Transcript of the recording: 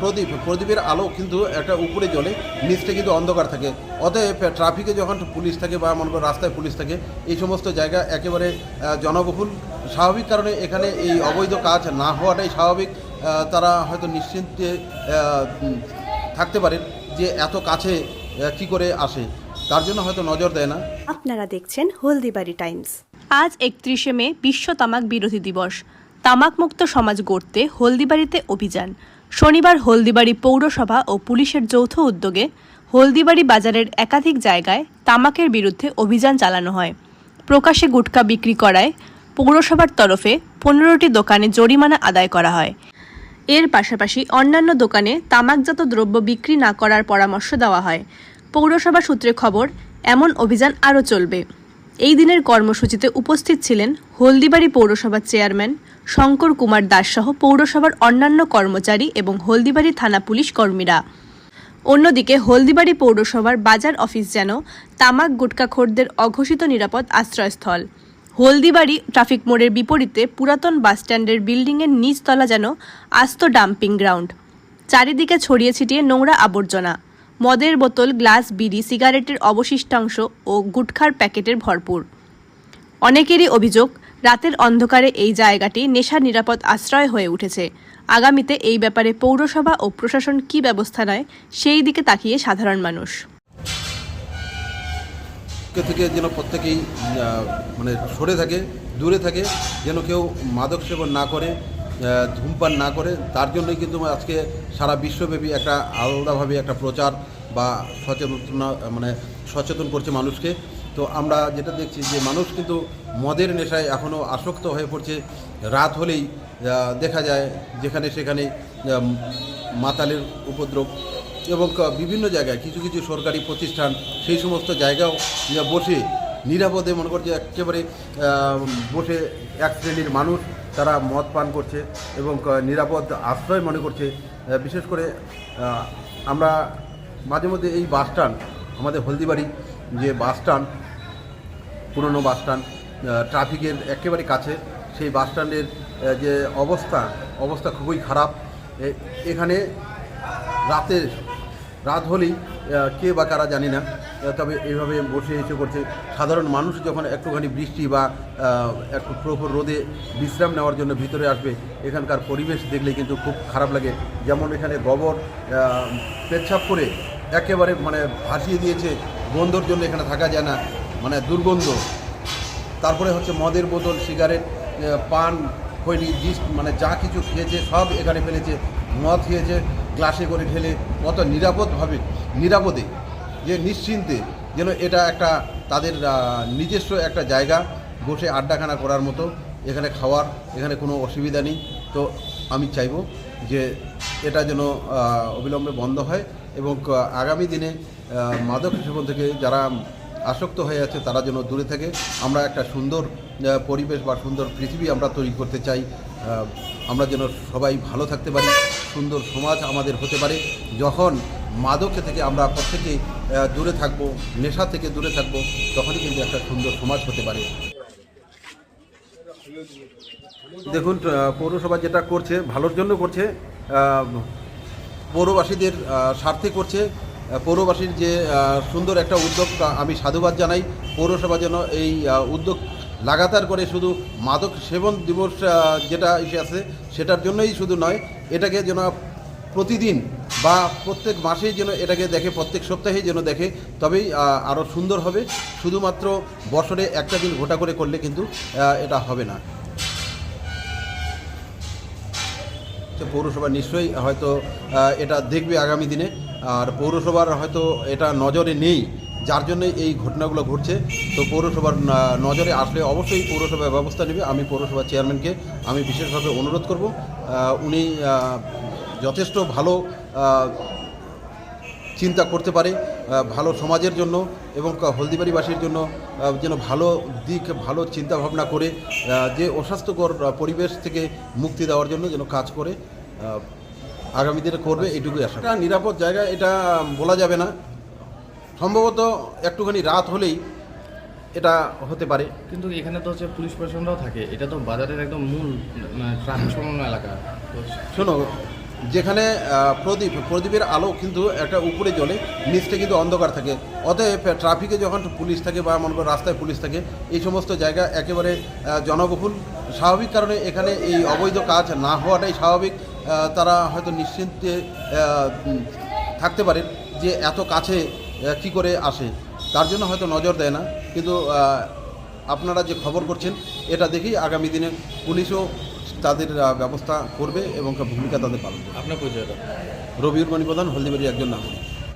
প্রদীপ, প্রদীপের আলো কিন্তু একটা উপরে জ্বলে, নিচটা কিন্তু অন্ধকার থাকে। অতএব ট্রাফিকে যখন পুলিশ থাকে বা মনে করো রাস্তায় পুলিশ থাকে, এই সমস্ত জায়গা একেবারে জনবহুল। স্বাভাবিক কারণে এখানে এই অবৈধ কাজ না হওয়াটাই স্বাভাবিক। তারা হয়তো নিশ্চিন্তে থাকতে পারেন যে এত কাছে কি করে আসে। তার জন্য হয়তো নজর দেয় না। আপনারা দেখছেন হলদিবাড়ি টাইমস। আজ একত্রিশে মে বিশ্ব তামাক বিরোধী দিবস। তামাকমুক্ত সমাজ গড়তে হলদিবাড়িতে অভিযান। শনিবার হলদিবাড়ি পৌরসভা ও পুলিশের যৌথ উদ্যোগে হলদিবাড়ি বাজারের একাধিক জায়গায় তামাকের বিরুদ্ধে অভিযান চালানো হয়। প্রকাশ্যে গুটখা বিক্রি করায় পৌরসভার তরফে পনেরোটি দোকানে জরিমানা আদায় করা হয়। এর পাশাপাশি অন্যান্য দোকানে তামাকজাত দ্রব্য বিক্রি না করার পরামর্শ দেওয়া হয়। পৌরসভা সূত্রে খবর, এমন অভিযান আরও চলবে। এই দিনের কর্মসূচিতে উপস্থিত ছিলেন হলদিবাড়ি পৌরসভার চেয়ারম্যান শঙ্কর কুমার দাস সহ পৌরসভার অন্যান্য কর্মচারী এবং হলদিবাড়ি থানা পুলিশ কর্মীরা। অন্যদিকে হলদিবাড়ি পৌরসভার বাজার অফিস যেন তামাক গুটকাখোরদের অঘোষিত নিরাপদ আশ্রয়স্থল। হলদিবাড়ি ট্রাফিক মোড়ের বিপরীতে পুরাতন বাসস্ট্যান্ডের বিল্ডিংয়ের নিচতলা যেন আস্ত ডাম্পিং গ্রাউন্ড। চারিদিকে ছড়িয়ে ছিটিয়ে নোংরা আবর্জনা। মদের বোতল, গ্লাস, বিড়ি, সিগারেটের অবশিষ্টাংশ ও গুটখার প্যাকেটের ভরপুর। অনেকেরই অভিযোগ, রাতের অন্ধকারে এই জায়গাটি নেশা নিরাপদ আশ্রয় হয়ে উঠেছে। আগামীতে এই ব্যাপারে পৌরসভা ও প্রশাসন কী ব্যবস্থা নেয়, সেই দিকে তাকিয়ে সাধারণ মানুষ। থেকে যেন প্রত্যেকেই মানে সরে থাকে, দূরে থাকে, যেন কেউ মাদক সেবন না করে ধূমপান না করে, তার জন্যই কিন্তু আজকে সারা বিশ্বব্যাপী একটা আলাদাভাবে একটা প্রচার বা সচেতন মানে সচেতন করছে মানুষকে। তো আমরা যেটা দেখছি যে মানুষ কিন্তু মদের নেশায় এখনও আসক্ত হয়ে পড়ছে। রাত হলেই দেখা যায় যেখানে সেখানে মাতালের উপদ্রব এবং বিভিন্ন জায়গায় কিছু কিছু সরকারি প্রতিষ্ঠান সেই সমস্ত জায়গাও বসে নিরাপদে মনে করছে একেবারে বসে এক শ্রেণির মানুষ তারা মদ পান করছে এবং নিরাপদ আশ্রয় মনে করছে। বিশেষ করে আমরা মাঝে মধ্যে এই বাস স্ট্যান্ড, আমাদের হলদিবাড়ি যে বাস স্ট্যান্ড, পুরনো বাস স্ট্যান্ড ট্রাফিকের একেবারে কাছে, সেই বাস স্ট্যান্ডের যে অবস্থা অবস্থা খুবই খারাপ। এখানে রাতে রাত হলেই কে বা কারা জানি না। তবে এইভাবে বসে এসে করছে সাধারণ মানুষ যখন একটুখানি বৃষ্টি বা একটু প্রখর রোদে বিশ্রাম নেওয়ার জন্য ভিতরে আসবে, এখানকার পরিবেশ দেখলে কিন্তু খুব খারাপ লাগে। যেমন এখানে গোবর পেচ্ছাপ করে একেবারে মানে ভাসিয়ে দিয়েছে, গন্ধর জন্য এখানে থাকা যায় না মানে দুর্গন্ধ। তারপরে হচ্ছে মদের বোতল, সিগারেট পান, খৈনি জিস মানে যা কিছু খেয়েছে সব এখানে ফেলেছে, মদ খেয়েছে, গ্লাসে করে ঢেলে, কত নিরাপদভাবে নিরাপদে। যে নিশ্চিন্তে যেন এটা একটা তাদের নিজস্ব একটা জায়গা বসে আড্ডাখানা করার মতো এখানে খাওয়ার এখানে কোনো অসুবিধা নেই। তো আমি চাইব যে এটা যেন অবিলম্বে বন্ধ হয় এবং আগামী দিনে মাদক সেবন থেকে যারা আসক্ত হয়ে আছে তারা যেন দূরে থাকে। আমরা একটা সুন্দর পরিবেশ বা সুন্দর পৃথিবী আমরা তৈরি করতে চাই। আমরা যেন সবাই ভালো থাকতে পারি সুন্দর সমাজ আমাদের হতে পারে। যখন মাদকে থেকে আমরা প্রত্যেকেই আহ, দূরে থাকব, নেশা থেকে দূরে থাকব, তখনই কিন্তু একটা সুন্দর সমাজ হতে পারে। দেখুন পৌরসভা যেটা করছে, ভালোর জন্য করছে পৌরবাসীদের স্বার্থে করছে। পৌরবাসীর যে সুন্দর একটা উদ্যোগ আমি সাধুবাদ জানাই। পৌরসভা যেন এই উদ্যোগ লাগাতার করে শুধু মাদক সেবন দিবস যেটা এসে আছে, সেটার জন্যই শুধু নয়, এটাকে যেন প্রতিদিন বা প্রত্যেক মাসেই যেন এটাকে দেখে, প্রত্যেক সপ্তাহেই যেন দেখে, তবেই আরও সুন্দর হবে। শুধুমাত্র বছরে একটা দিন ঘোটা করে করলে কিন্তু এটা হবে না। পৌরসভা নিশ্চয়ই হয়তো এটা দেখবে আগামী দিনে। আর পৌরসভার হয়তো এটা নজরে নেই, যার জন্য এই ঘটনাগুলো ঘটছে। তো পৌরসভার নজরে আসলে অবশ্যই পৌরসভা ব্যবস্থা নেবে। আমি পৌরসভার চেয়ারম্যানকে আমি বিশেষভাবে অনুরোধ করব। উনি যথেষ্ট ভালো চিন্তা করতে পারে ভালো সমাজের জন্য এবং হলদিবাড়িবাসীর জন্য যেন ভালো দিক ভালো চিন্তা ভাবনা করে যে অস্বাস্থ্যকর পরিবেশ থেকে মুক্তি দেওয়ার জন্য যেন কাজ করে আগামী দিনে করবে এইটুকুই আশা এটা নিরাপদ জায়গা এটা বলা যাবে না। সম্ভবত একটুখানি রাত হলেই এটা হতে পারে। কিন্তু এখানে তো হচ্ছে পুলিশ প্রশাসনরাও থাকে। এটা তো বাজারের একদম মূল ট্রাফিক সংলগ্ন এলাকা। শোনো যেখানে প্রদীপ, প্রদীপের আলো কিন্তু একটা উপরে জ্বলে নিচটা কিন্তু অন্ধকার থাকে। অতএব, ট্রাফিকে যখন পুলিশ থাকে বা মনে করো রাস্তায় পুলিশ থাকে, এই সমস্ত জায়গা একেবারে জনবহুল। স্বাভাবিক কারণে এখানে এই অবৈধ কাজ না হওয়াটাই স্বাভাবিক। তারা হয়তো নিশ্চিন্তে থাকতে পারেন যে এত কাছে কি করে আসে। তার জন্য হয়তো নজর দেয় না। কিন্তু আপনারা যে খবর করছেন, এটা দেখেই আগামী দিনে পুলিশও তাদের ব্যবস্থা করবে এবং ভূমিকা তাদের পালন করবে। আপনার পরিচয়টা? রবিউর মণিপ্রধান হলদিবাড়ির একজন নাগরিক।